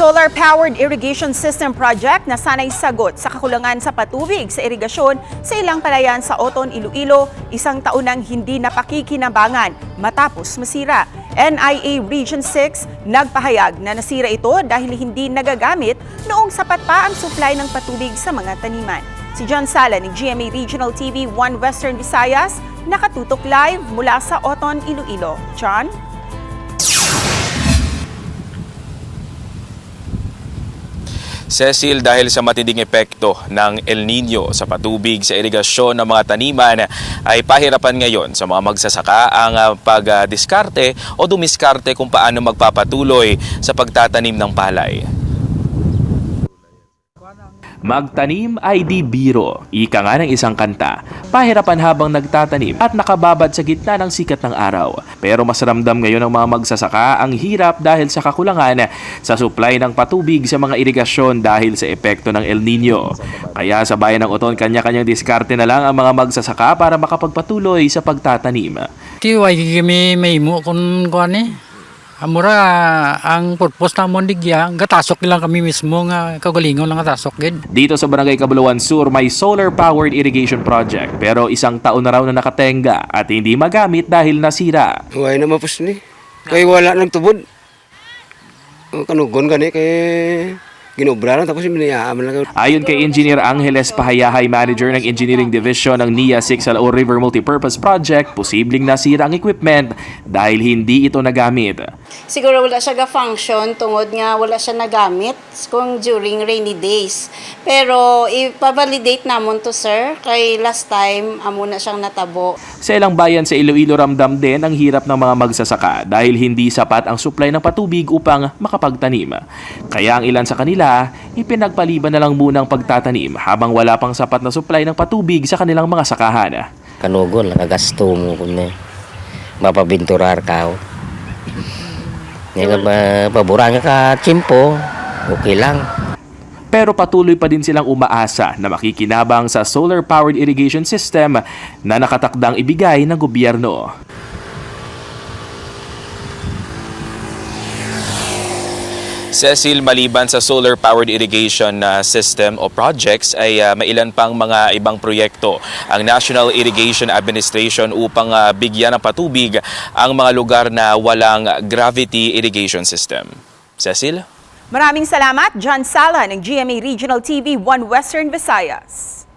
Solar-powered irrigation system project na sanay sagot sa kakulangan sa patubig sa irigasyon sa ilang palayan sa Oton, Iloilo, isang taon nang hindi napakikinabangan matapos masira. NIA Region 6 nagpahayag na nasira ito dahil hindi nagagamit noong sapat pa ang supply ng patubig sa mga taniman. Si John Sala ng GMA Regional TV 1 Western Visayas nakatutok live mula sa Oton, Iloilo. John? Cecil, dahil sa matinding epekto ng El Nino sa patubig sa irigasyon ng mga taniman, ay pahirapan ngayon sa mga magsasaka ang ah, pagdiskarte o dumiskarte kung paano magpapatuloy sa pagtatanim ng palay. Magtanim ay di biro, ika nga ng isang kanta. Pahirapan habang nagtatanim at nakababad sa gitna ng sikat ng araw. Pero mas ramdam ngayon ng mga magsasaka ang hirap dahil sa kakulangan sa supply ng patubig sa mga irigasyon dahil sa epekto ng El Nino. Kaya sa bayan ng Oton, kanya-kanyang diskarte na lang ang mga magsasaka para makapagpatuloy sa pagtatanim. Ti way kami may mo kun kuan ni. Amura ang purpose na mo digya, gatasok lang kami mismo nga kagalingon lang gatasok gid. Dito sa Barangay Kabuluan Sur may solar-powered irrigation project pero isang taon na raw na nakatenga at hindi magamit dahil nasira. Huwag na mapos ni. Kaya wala nang tubod. Kanugon gani kay ginobra lang tapos minayaan lang. Ayon kay Engineer Angeles Pahayahay, Manager ng Engineering Division ng NIA 6 Alao River Multipurpose Project, posibleng nasira ang equipment dahil hindi ito nagamit. Siguro wala siya ga-function tungod nga wala siya nagamit kung during rainy days. Pero ipa-validate namon to sir kay last time amo na siyang natabo. Sa ilang bayan sa Iloilo ramdam din ang hirap ng mga magsasaka dahil hindi sapat ang supply ng patubig upang makapagtanim. Kaya ang ilan sa kanila, ipinagpaliban na lang muna ang pagtatanim habang wala pang sapat na supply ng patubig sa kanilang mga sakahan. kanugon nakagasto mo kunya mapabinturar ka Nga ba pabura nga ka chimpo okay lang Pero patuloy pa din silang umaasa na makikinabang sa solar-powered irrigation system na nakatakdang ibigay ng gobyerno. Cecil, maliban sa solar-powered irrigation uh, system o projects ay uh, mailan pang mga ibang proyekto ang National Irrigation Administration upang uh, bigyan ng patubig ang mga lugar na walang gravity irrigation system. Cecil? Maraming salamat, John Sala ng GMA Regional TV 1 Western Visayas.